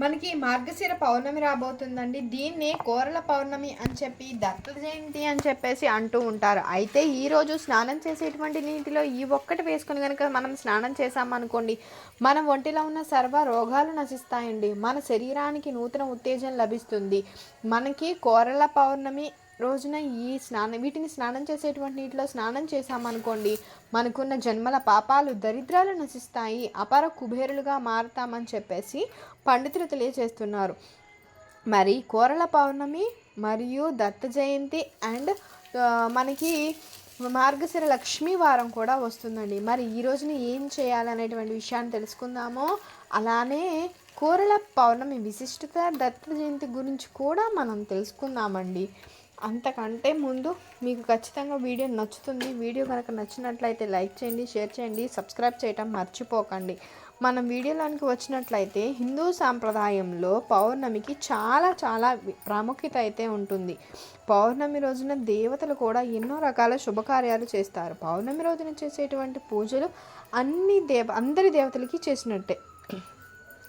మనకి మార్గశిర పౌర్ణమి రాబోతుందండి. దీన్ని కోరల పౌర్ణమి అని చెప్పి దత్త జయంతి అని చెప్పేసి అంటూ ఉంటారు. అయితే ఈరోజు స్నానం చేసేటువంటి నీటిలో ఈ ఒక్కటి వేసుకొని కనుక మనం స్నానం చేసామనుకోండి మన ఒంటిలో ఉన్న సర్వ రోగాలు నశిస్తాయండి. మన శరీరానికి నూతన ఉత్తేజం లభిస్తుంది. మనకి కోరల పౌర్ణమి రోజున ఈ స్నానం వీటిని స్నానం చేసేటువంటి నీటిలో స్నానం చేశామనుకోండి మనకున్న జన్మల పాపాలు దరిద్రాలు నశిస్తాయి అపర కుబేరులుగా మారుతామని చెప్పేసి పండితులు తెలియజేస్తున్నారు. మరి కోరల పౌర్ణమి మరియు దత్త జయంతి అండ్ మనకి మార్గశిర లక్ష్మీ వారం కూడా వస్తుందండి. మరి ఈ రోజున ఏం చేయాలనేటువంటి విషయాన్ని తెలుసుకుందామో. అలానే కోరల పౌర్ణమి విశిష్టత దత్త జయంతి గురించి కూడా మనం తెలుసుకుందామండి. అంతకంటే ముందు మీకు ఖచ్చితంగా వీడియో నచ్చుతుంది. వీడియో కనుక నచ్చినట్లయితే లైక్ చేయండి షేర్ చేయండి సబ్స్క్రైబ్ చేయటం మర్చిపోకండి. మనం వీడియోలోనికి వచ్చినట్లయితే హిందూ సాంప్రదాయంలో పౌర్ణమికి చాలా చాలా ప్రాముఖ్యత అయితే ఉంటుంది. పౌర్ణమి రోజున దేవతలు కూడా ఎన్నో రకాల శుభకార్యాలు చేస్తారు. పౌర్ణమి రోజున చేసేటువంటి పూజలు అన్ని దేవ అందరి దేవతలకి చేసినట్టే.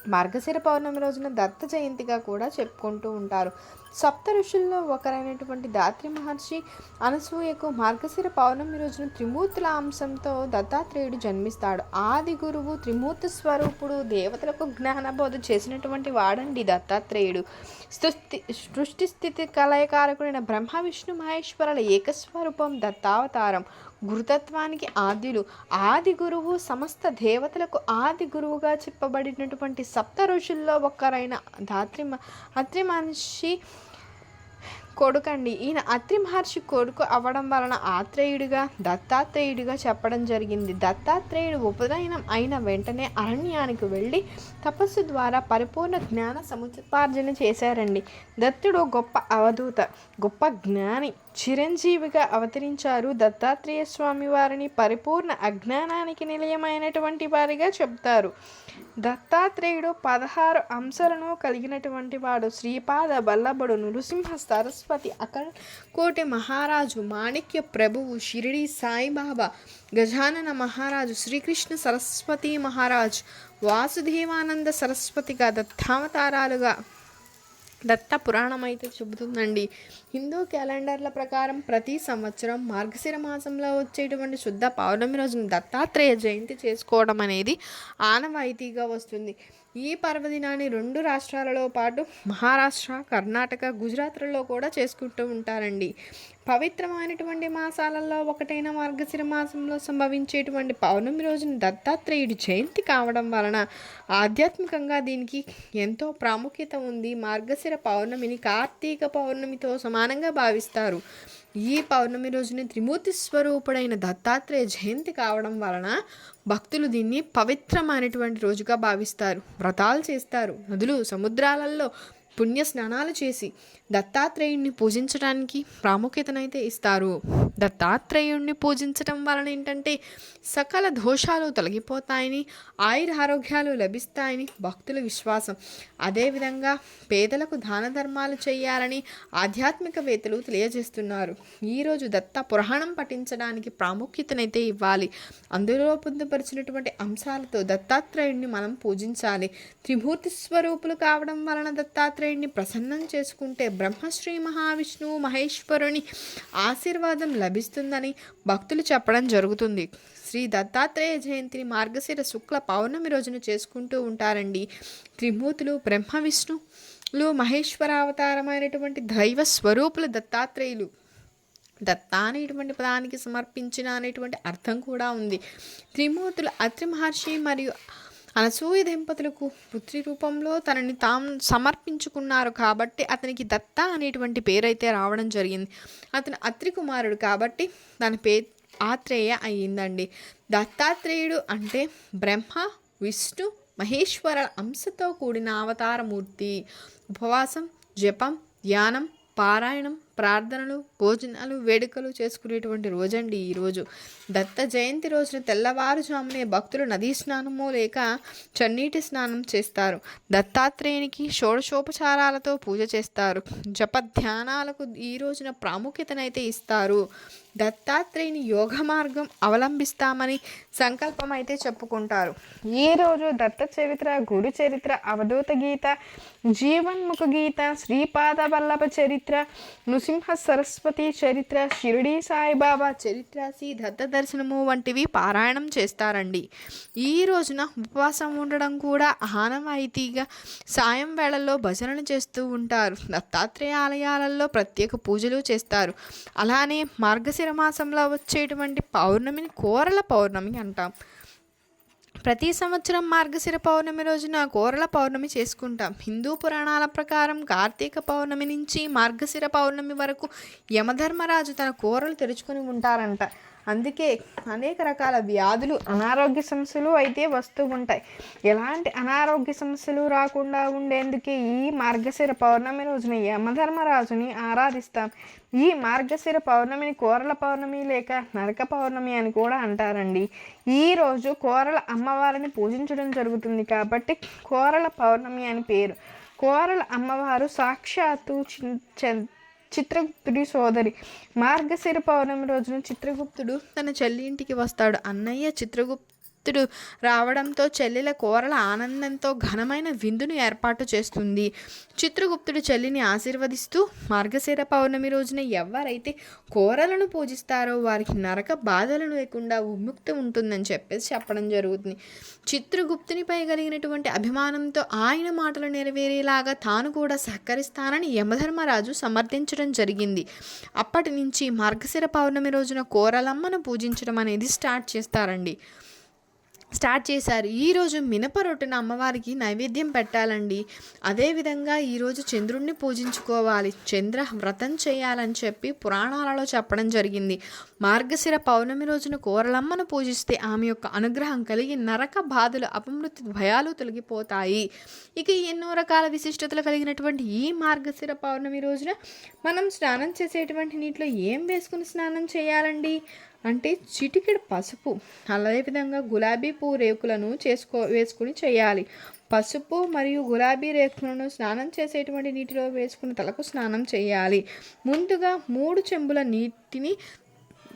మార్గశిర పౌర్ణమి రోజున దత్త జయంతిగా కూడా చెప్పుకుంటూ ఉంటారు. సప్త ఋషుల్లో ఒకరైనటువంటి దాత్రి మహర్షి అనసూయకు మార్గశిర పౌర్ణమి రోజున త్రిమూర్తుల అంశంతో దత్తాత్రేయుడు జన్మిస్తాడు. ఆది గురువు త్రిమూర్తి స్వరూపుడు దేవతలకు జ్ఞానబోధ చేసినటువంటి వాడండి దత్తాత్రేయుడు. సృష్టి సృష్టి స్థితి కలయకారకుడైన బ్రహ్మ విష్ణు మహేశ్వరుల ఏకస్వరూపం దత్తావతారం. గురుతత్వానికి ఆద్యులు. ఆది గురువు సమస్త దేవతలకు ఆది గురువుగా చెప్పబడినటువంటి సప్త ఋషుల్లో ఒక్కరైన ధాత్రి అత్రి మహర్షి కొడుకండి. ఈయన అత్రి మహర్షి కొడుకు అవ్వడం వలన ఆత్రేయుడిగా దత్తాత్రేయుడిగా చెప్పడం జరిగింది. దత్తాత్రేయుడు ఉపనయనం అయిన వెంటనే అరణ్యానికి వెళ్ళి తపస్సు ద్వారా పరిపూర్ణ జ్ఞాన సముపార్జన చేశారండి. దత్తుడు గొప్ప అవధూత గొప్ప జ్ఞాని చిరంజీవిగా అవతరించారు. దత్తాత్రేయ స్వామి వారిని పరిపూర్ణ అజ్ఞానానికి నిలయమైనటువంటి వారిగా చెప్తారు. దత్తాత్రేయుడు పదహారు అంశాలను కలిగినటువంటి వాడు. శ్రీపాద బల్లభుడు నృసింహ సరస్వతి అకల్ కోటి మహారాజు మాణిక్య ప్రభువు షిరిడి సాయిబాబా గజానన మహారాజు శ్రీకృష్ణ సరస్వతి మహారాజ్ వాసుదేవానంద సరస్వతిగా దత్తావతారాలుగా దత్త పురాణం అయితే చెబుతుందండి. హిందూ క్యాలెండర్ల ప్రకారం ప్రతి సంవత్సరం మార్గశిర మాసంలో వచ్చేటువంటి శుద్ధ పౌర్ణమి రోజున దత్తాత్రేయ జయంతి చేసుకోవడం అనేది ఆనవాయితీగా వస్తుంది. ఈ పర్వదినాన్ని రెండు రాష్ట్రాలలో పాటు మహారాష్ట్ర కర్ణాటక గుజరాత్లలో కూడా చేసుకుంటూ ఉంటారండి. పవిత్రమైనటువంటి మాసాలలో ఒకటైన మార్గశిర మాసంలో సంభవించేటువంటి పౌర్ణమి రోజున దత్తాత్రేయుడి జయంతి కావడం వలన ఆధ్యాత్మికంగా దీనికి ఎంతో ప్రాముఖ్యత ఉంది. మార్గశిర పౌర్ణమిని కార్తీక పౌర్ణమితో సమానంగా భావిస్తారు. ఈ పౌర్ణమి రోజున త్రిమూర్తి స్వరూపుడైన దత్తాత్రేయ జయంతి కావడం వలన భక్తులు దీన్ని పవిత్రమైనటువంటి రోజుగా భావిస్తారు. వ్రతాలు చేస్తారు. నదులు సముద్రాలలో పుణ్య స్నానాలు చేసి దత్తాత్రేయుణ్ణి పూజించడానికి ప్రాముఖ్యతనైతే ఇస్తారు. దత్తాత్రేయుణ్ణి పూజించడం వలన ఏంటంటే సకల దోషాలు తొలగిపోతాయని ఆయుర ఆరోగ్యాలు లభిస్తాయని భక్తుల విశ్వాసం. అదేవిధంగా పేదలకు దాన ధర్మాలు చేయాలని ఆధ్యాత్మికవేత్తలు తెలియజేస్తున్నారు. ఈరోజు దత్త పురాణం పఠించడానికి ప్రాముఖ్యతనైతే ఇవ్వాలి. అందులో పొందుపరిచినటువంటి అంశాలతో దత్తాత్రేయుణ్ణి మనం పూజించాలి. త్రిమూర్తి స్వరూపులు కావడం వలన దత్తాత్రేయుడిని ప్రసన్నం చేసుకుంటే బ్రహ్మశ్రీ మహావిష్ణువు మహేశ్వరుని ఆశీర్వాదం లభిస్తుందని భక్తులు చెప్పడం జరుగుతుంది. శ్రీ దత్తాత్రేయ జయంతిని మార్గశిర శుక్ల పౌర్ణమి రోజున చేసుకుంటూ ఉంటారండి. త్రిమూర్తులు బ్రహ్మ విష్ణులు మహేశ్వరావతారమైనటువంటి దైవ స్వరూపులు దత్తాత్రేయులు. దత్త అనేటువంటి పదానికి సమర్పించిన అనేటువంటి అర్థం కూడా ఉంది. త్రిమూర్తులు అత్రి మహర్షి మరియు అనసూయ దంపతులకు పుత్రి రూపంలో తనని తాము సమర్పించుకున్నారు కాబట్టి అతనికి దత్త అనేటువంటి పేరైతే రావడం జరిగింది. అతను అత్రి కుమారుడు కాబట్టి తన పే ఆత్రేయ అయ్యిందండి. దత్తాత్రేయుడు అంటే బ్రహ్మ విష్ణు మహేశ్వర అంశతో కూడిన అవతారమూర్తి. ఉపవాసం జపం ధ్యానం పారాయణం ప్రార్థనలు భోజనాలు వేడుకలు చేసుకునేటువంటి రోజండి ఈరోజు దత్త జయంతి రోజున తెల్లవారుజామునే భక్తులు నదీ స్నానము లేక చన్నీటి స్నానం చేస్తారు. దత్తాత్రేయునికి షోడశోపచారాలతో పూజ చేస్తారు. జప ధ్యానాలకు ఈ రోజున ప్రాముఖ్యతనైతే ఇస్తారు. దత్తాత్రేయుని యోగ మార్గం అవలంబిస్తామని సంకల్పం అయితే చెప్పుకుంటారు ఈరోజు దత్త చరిత్ర గురు చరిత్ర అవధూత గీత జీవన్ముఖ గీత శ్రీపాద వల్లభ చరిత్ర నృసింహ సరస్వతి చరిత్ర షిరిడి సాయిబాబా చరిత్ర శ్రీ దత్త దర్శనము వంటివి పారాయణం చేస్తారండి. ఈ రోజున ఉపవాసం ఉండడం కూడా ఆనవాయితీగా సాయం వేళల్లో భజనలు చేస్తూ ఉంటారు. దత్తాత్రేయ ఆలయాలలో ప్రత్యేక పూజలు చేస్తారు. అలానే మార్గశిర మాసంలో వచ్చేటువంటి పౌర్ణమిని కోరల పౌర్ణమి అంటాం. ప్రతి సంవత్సరం మార్గశిర పౌర్ణమి రోజున కోరల పౌర్ణమి చేసుకుంటాం. హిందూ పురాణాల ప్రకారం కార్తీక పౌర్ణమి నుంచి మార్గశిర పౌర్ణమి వరకు యమధర్మరాజు తన కోరలు తెరుచుకొని ఉంటారంట. అందుకే అనేక రకాల వ్యాధులు అనారోగ్య సమస్యలు అయితే వస్తూ ఉంటాయి. ఎలాంటి అనారోగ్య సమస్యలు రాకుండా ఉండేందుకే ఈ మార్గశిర పౌర్ణమి రోజున యమధర్మరాజుని ఆరాధిస్తాం. ఈ మార్గశిర పౌర్ణమిని కోరల పౌర్ణమి లేక నరక పౌర్ణమి అని కూడా అంటారండి. ఈ రోజు కోరల అమ్మవారిని పూజించడం జరుగుతుంది కాబట్టి కోరల పౌర్ణమి అని పేరు. కోరల అమ్మవారు సాక్షాత్తు చిత్రగుప్తుడి సోదరి. మార్గశిర పౌర్ణమి రోజున చిత్రగుప్తుడు తన చెల్లి ఇంటికి వస్తాడు. అన్నయ్య చిత్రగుప్తుడు రావడంతో చెల్లెల కోరల ఆనందంతో ఘనమైన విందును ఏర్పాటు చేస్తుంది. చిత్రగుప్తుడు చెల్లిని ఆశీర్వదిస్తూ మార్గశిర పౌర్ణమి రోజున ఎవరైతే కోరలను పూజిస్తారో వారికి నరక బాధలు లేకుండా విముక్తి ఉంటుందని చెప్పేసి చెప్పడం జరుగుతుంది. చిత్రగుప్తునిపై కలిగినటువంటి అభిమానంతో ఆయన మాటలు నెరవేరేలాగా తాను కూడా సహకరిస్తానని యమధర్మరాజు సమర్థించడం జరిగింది. అప్పటి నుంచి మార్గశిర పౌర్ణమి రోజున కోరలమ్మను పూజించడం అనేది స్టార్ట్ చేస్తారండి. స్టార్ట్ చేశారు. ఈరోజు మినప రొట్టెన అమ్మవారికి నైవేద్యం పెట్టాలండి. అదేవిధంగా ఈరోజు చంద్రుణ్ణి పూజించుకోవాలి. చంద్ర వ్రతం చేయాలని చెప్పి పురాణాలలో చెప్పడం జరిగింది. మార్గశిర పౌర్ణమి రోజున కోరలమ్మను పూజిస్తే ఆమె యొక్క అనుగ్రహం కలిగి నరక బాధలు అపమృతి భయాలు తొలగిపోతాయి. ఇక ఎన్నో రకాల విశిష్టతలు కలిగినటువంటి ఈ మార్గశిర పౌర్ణమి రోజున మనం స్నానం చేసేటువంటి నీటిలో ఏం వేసుకుని స్నానం చేయాలండి? అంటే చిటికెడు పసుపు. అదేవిధంగా గులాబీ పువ్వు రేకులను చేసుకో వేసుకుని చేయాలి. పసుపు మరియు గులాబీ రేకులను స్నానం చేసేటువంటి నీటిలో వేసుకుని తలకు స్నానం చేయాలి. ముందుగా మూడు చెంబుల నీటిని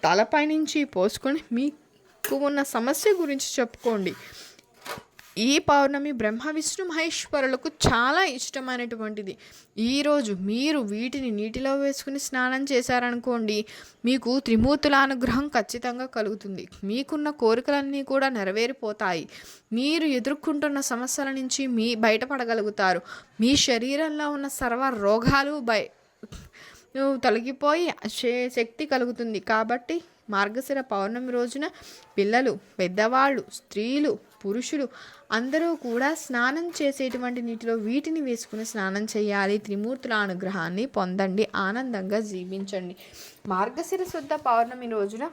తలపై నుంచి పోసుకొని మీకు ఉన్న సమస్య గురించి చెప్పుకోండి. ఈ పౌర్ణమి బ్రహ్మ విష్ణు మహేశ్వరులకు చాలా ఇష్టమైనటువంటిది. ఈరోజు మీరు వీటిని నీటిలో వేసుకుని స్నానం చేశారనుకోండి మీకు త్రిమూర్తుల అనుగ్రహం ఖచ్చితంగా కలుగుతుంది. మీకున్న కోరికలన్నీ కూడా నెరవేరిపోతాయి. మీరు ఎదుర్కొంటున్న సమస్యల నుంచి మీ బయటపడగలుగుతారు. మీ శరీరంలో ఉన్న సర్వ రోగాలు బయ తొలగిపోయి శక్తి కలుగుతుంది. కాబట్టి మార్గశిర పౌర్ణమి రోజున పిల్లలు పెద్దవాళ్ళు స్త్రీలు పురుషులు అందరూ కూడా స్నానం చేసేటువంటి నీటిలో వీటిని వేసుకుని స్నానం చేయాలి. త్రిమూర్తుల అనుగ్రహాన్ని పొందండి. ఆనందంగా జీవించండి. మార్గశిర శుద్ధ పౌర్ణమి రోజున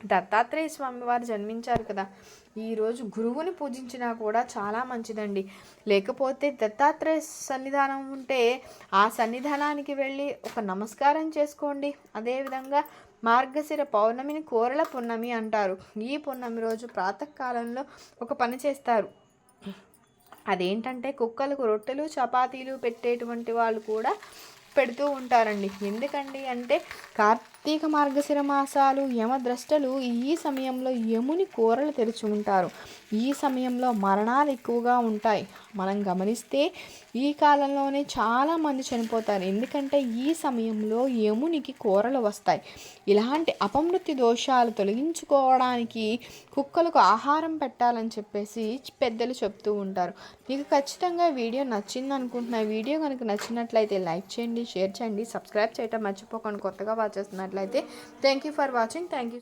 దత్తాత్రేయ స్వామి వారు జన్మించారు కదా. ఈరోజు గురువుని పూజించినా కూడా చాలా మంచిదండి. లేకపోతే దత్తాత్రేయ సన్నిధానం ఉంటే ఆ సన్నిధానానికి వెళ్ళి ఒక నమస్కారం చేసుకోండి. అదేవిధంగా మార్గశిర పౌర్ణమిని కోరల పున్నమి అంటారు. ఈ పున్నమి రోజు ప్రాతకాలంలో ఒక పని చేస్తారు. అదేంటంటే కుక్కలకు రొట్టెలు చపాతీలు పెట్టేటువంటి వాళ్ళు కూడా పెడుతూ ఉంటారండి. ఎందుకండి అంటే కార్తీక మార్గశిర మాసాలు యమద్రష్టలు ఈ సమయంలో యముని కూరలు తెరుచుకుంటారు. ఈ సమయంలో మరణాలు ఎక్కువగా ఉంటాయి. మనం గమనిస్తే ఈ కాలంలోనే చాలామంది చనిపోతారు. ఎందుకంటే ఈ సమయంలో యమునికి కూరలు వస్తాయి. ఇలాంటి అపమృతి దోషాలు తొలగించుకోవడానికి కుక్కలకు ఆహారం పెట్టాలని చెప్పేసి పెద్దలు చెప్తూ ఉంటారు. మీకు ఖచ్చితంగా వీడియో నచ్చింది అనుకుంటున్నా. వీడియో కనుక నచ్చినట్లయితే లైక్ చేయండి షేర్ చేయండి సబ్స్క్రైబ్ చేయటం మర్చిపోకండి. కొత్తగా వాచ్ చేస్తున్నట్లయితే thank you for watching. Thank you